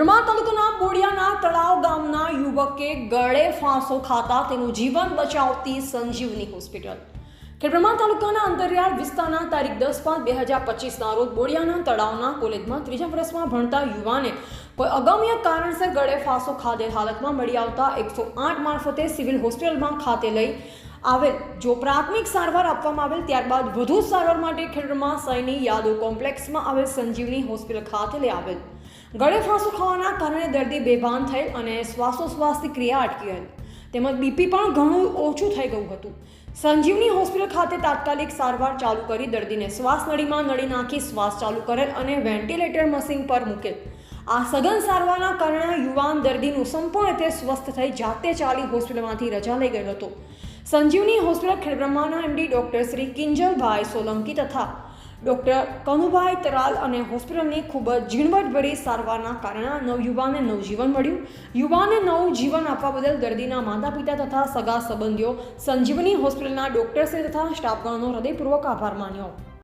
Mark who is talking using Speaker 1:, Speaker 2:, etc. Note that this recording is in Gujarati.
Speaker 1: ખેડબ્રહ્મા તાલુકાના બોડિયાના તળાવ ગામના યુવકે ગળે ફાંસો ખાતા તેનું જીવન બચાવતી સંજીવની હોસ્પિટલ. ખેડબ્રહ્મા તાલુકાના અંતરિયાળ વિસ્તારના તારીખ દસ પાંચ બે હજાર પચીસના રોજ બોડિયાના તળાવના કોલેજમાં ત્રીજા વર્ષમાં ભણતા યુવાને કોઈ અગમ્ય કારણસર ગળે ફાંસો ખાધેલ હાલતમાં મળી આવતા એકસો આઠ મારફતે સિવિલ હોસ્પિટલમાં ખાતે લઈ આવેલ. જો પ્રાથમિક સારવાર આપવામાં આવેલ, ત્યારબાદ વધુ સારવાર માટે ખેડબ્રહ્મા સૈની યાદો કોમ્પ્લેક્સમાં આવેલ સંજીવની હોસ્પિટલ ખાતે લઈ આવેલ. ગળે ફાંસું ખાવાના કારણે દર્દી બેભાન થયેલ અને શ્વાસોશ્વાસની ક્રિયા અટકી ગયેલ તેમજ બીપી પણ ઘણું ઓછું થઈ ગયું હતું. સંજીવની હોસ્પિટલ ખાતે તાત્કાલિક સારવાર ચાલુ કરી દર્દીને શ્વાસ નળીમાં નળી નાખી શ્વાસ ચાલુ કરેલ અને વેન્ટિલેટર મશીન પર મૂકેલ આ સઘન સારવારના કારણે યુવાન દર્દીનું સંપૂર્ણ રીતે સ્વસ્થ થઈ જાતે ચાલી હોસ્પિટલમાંથી રજા લઈ ગયો હતો. સંજીવની હોસ્પિટલ ખેડબ્રહ્માના એમડી ડૉક્ટર શ્રી કિંજલભાઈ સોલંકી તથા ડૉક્ટર કનુભાઈ તરાલ અને હોસ્પિટલની ખૂબ જ ઝીણવટભરી સારવારના કારણે નવયુવાનને નવજીવન મળ્યું. યુવાનને નવું જીવન આપવા બદલ દર્દીના માતા પિતા તથા સગા સંબંધીઓ સંજીવની હોસ્પિટલના ડૉક્ટર્સે તથા સ્ટાફગણનો હૃદયપૂર્વક આભાર માન્યો.